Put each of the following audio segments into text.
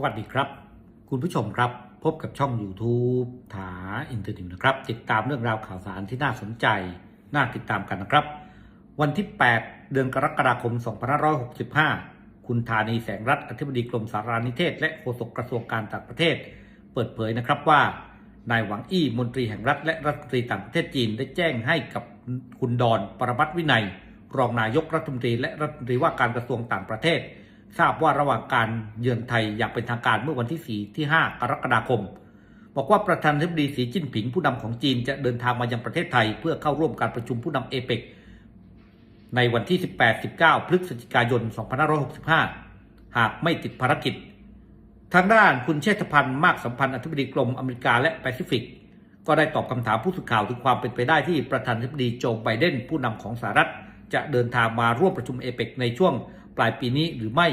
สวัสดีครับ คุณผู้ชมครับพบกับช่อง YouTube ถาอินเทอร์น็ตนะครับ ติดตามเรื่องราวข่าวสารที่น่าสนใจ น่าติดตามกันนะครับ วันที่ 8 เดือนกรกฎาคม 2565 คุณธานีแสงรัตน์อธิบดีกรมสารานิเทศ และโฆษกกระทรวงการต่างประเทศ เปิดเผยนะครับว่านายหวังอี้มนตรีแห่งรัฐและรัฐมนตรีต่างประเทศจีนได้แจ้งให้กับคุณดอน ปรมัตวินัย รองนายกรัฐมนตรีและรัฐมนตรีว่าการกระทรวงต่างประเทศ ทราบว่าระหว่างการเยือนไทยอย่างเป็นทางการเมื่อวันที่ 4 ที่ 5 กรกฎาคม บอกว่าประธานาธิบดีสีจิ้นผิงผู้นำของจีนจะเดินทางมายังประเทศไทย เพื่อเข้าร่วมการประชุมผู้นำเอเปกในวันที่ 18-19 พฤศจิกายน 2565 หากไม่ติดภารกิจ ทางด้านคุณเชษฐพันธ์มากสัมพันธ์อธิบดีกรมอเมริกาและแปซิฟิก ก็ได้ตอบคำถามผู้สื่อข่าวถึงความเป็นไปได้ที่ประธานาธิบดีโจไบเดนผู้นำของสหรัฐ จะเดินทางมาร่วมประชุมเอเปกในช่วง ปลายปีนี้หรือไม่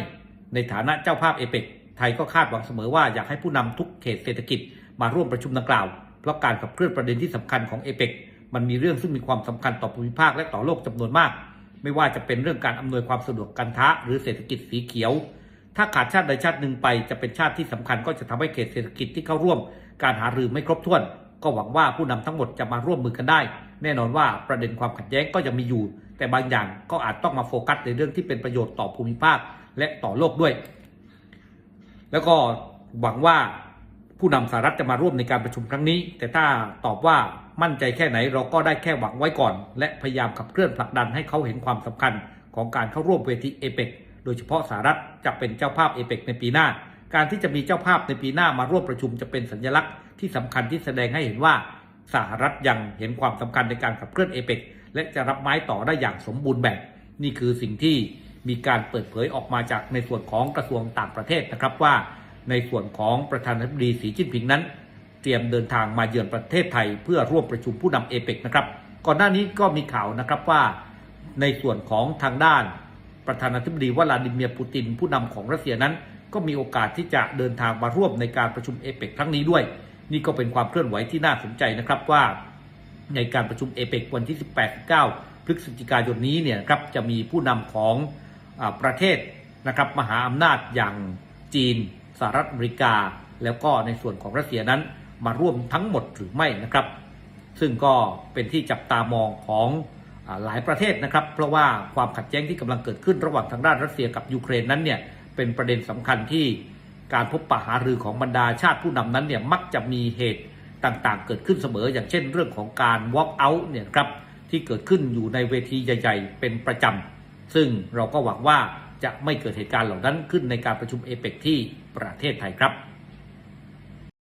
ในฐานะเจ้าภาพเอเปกไทยก็คาดหวังเสมอว่าอยากให้ผู้นำทุกเขตเศรษฐกิจมาร่วมประชุมดังกล่าว เพราะการขับเคลื่อนประเด็นที่สำคัญของเอเปกมันมีเรื่องซึ่งมีความสำคัญต่อภูมิภาคและต่อโลกจำนวนมาก ไม่ว่าจะเป็นเรื่องการอำนวยความสะดวกการค้าหรือเศรษฐกิจสีเขียว ถ้าขาดชาติใดชาติหนึ่งไปจะเป็นชาติที่สำคัญก็จะทำให้เขตเศรษฐกิจที่เข้าร่วม การหารือไม่ครบถ้วน ก็หวังว่าผู้นำทั้งหมดจะมาร่วมมือกันได้ แน่นอนว่าประเด็นความขัดแย้งก็ยังมีอยู่ แต่บางอย่างก็อาจต้องมาโฟกัสในเรื่องที่เป็นประโยชน์ต่อภูมิภาคและต่อโลกด้วย แล้วก็หวังว่าผู้นำสหรัฐจะมาร่วมในการประชุมครั้งนี้ แต่ถ้าตอบว่ามั่นใจแค่ไหนเราก็ได้แค่หวังไว้ก่อน และพยายามขับเคลื่อนผลักดันให้เขาเห็นความสำคัญของการเข้าร่วมเวทีเอเปกโดยเฉพาะสหรัฐจะเป็นเจ้าภาพเอเปกในปีหน้า การที่จะมีเจ้าภาพในปีหน้ามาร่วมประชุมจะเป็นสัญลักษณ์ที่สำคัญที่แสดงให้เห็นว่าสหรัฐยังเห็นความสำคัญในการขับเคลื่อนเอเปก และจะรับไม้ต่อได้อย่างสมบูรณ์แบบ นี่คือสิ่งที่มีการเปิดเผยออกมาจากในส่วนของกระทรวงต่างประเทศนะครับว่า ในส่วนของประธานาธิบดีสีจิ้นผิงนั้น เตรียมเดินทางมาเยือนประเทศไทย เพื่อร่วมประชุมผู้นำเอเปกนะครับก่อนหน้านี้ก็มีข่าวนะครับว่า ในส่วนของทางด้าน ประธานาธิบดีวลาดิเมียร์ปูตินผู้นำของรัสเซียนั้น ก็มีโอกาสที่จะเดินทางมาร่วมในการประชุมเอเปกครั้งนี้ด้วย นี่ก็เป็นความเคลื่อนไหวที่น่าสนใจนะครับว่า ในการประชุมเอเปกวันที่ 18-9 พฤศจิกายนนี้เนี่ยครับจะมีผู้นำของอประเทศนะครับมหาอำนาจอย่างจีนสหรัฐอเมริกา แล้วก็ในส่วนของรัสเซียนั้นมาร่วมทั้งหมดหรือไม่นะครับ ซึ่งก็เป็นที่จับตามองของอหลายประเทศนะครับ เพราะว่าความขัดแย้งที่กำลังเกิดขึ้นระหว่างทางด้านรัสเซียกับยูเครนนั้นเนี่ยเป็นประเด็นสำคัญที่การพบปะหารือของบรรดาชาติผู้นำนั้นเนี่ยมักจะมีเหตุ ต่างๆ เกิดขึ้นเสมอ อย่างเช่นเรื่องของการ walk out เนี่ยครับที่เกิดขึ้นอยู่ในเวทีใหญ่ ๆ เป็นประจำซึ่งเราก็หวังว่าจะไม่เกิดเหตุการณ์เหล่านั้นขึ้นในการประชุมเอเปกที่ประเทศไทยครับ